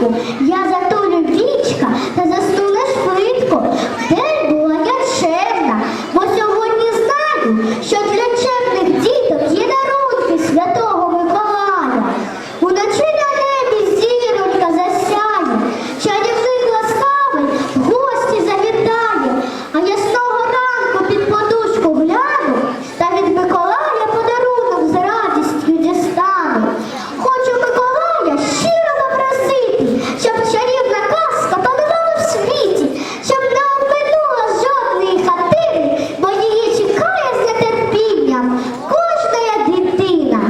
влітку. Я затулю вічка та заснула швидко. День була я чесна, бо сьогодні знаю, що.